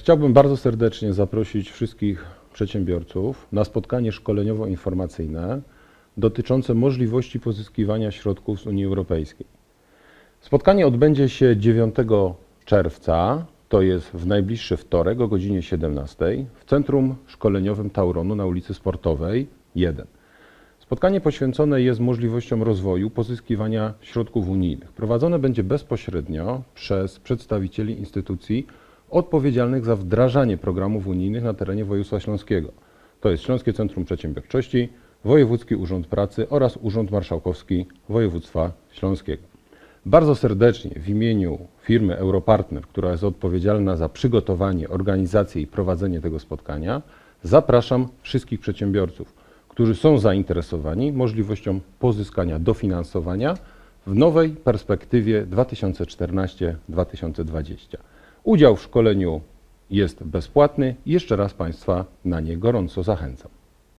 Chciałbym bardzo serdecznie zaprosić wszystkich przedsiębiorców na spotkanie szkoleniowo-informacyjne dotyczące możliwości pozyskiwania środków z Unii Europejskiej. Spotkanie odbędzie się 9 czerwca, to jest w najbliższy wtorek o godzinie 17 w Centrum Szkoleniowym Tauronu na ulicy Sportowej 1. Spotkanie poświęcone jest możliwościom rozwoju pozyskiwania środków unijnych. Prowadzone będzie bezpośrednio przez przedstawicieli instytucji odpowiedzialnych za wdrażanie programów unijnych na terenie województwa śląskiego. To jest Śląskie Centrum Przedsiębiorczości, Wojewódzki Urząd Pracy oraz Urząd Marszałkowski Województwa Śląskiego. Bardzo serdecznie w imieniu firmy Europartner, która jest odpowiedzialna za przygotowanie, organizację i prowadzenie tego spotkania, zapraszam wszystkich przedsiębiorców, którzy są zainteresowani możliwością pozyskania dofinansowania w nowej perspektywie 2014-2020. Udział w szkoleniu jest bezpłatny jeszcze raz Państwa na nie gorąco zachęcam.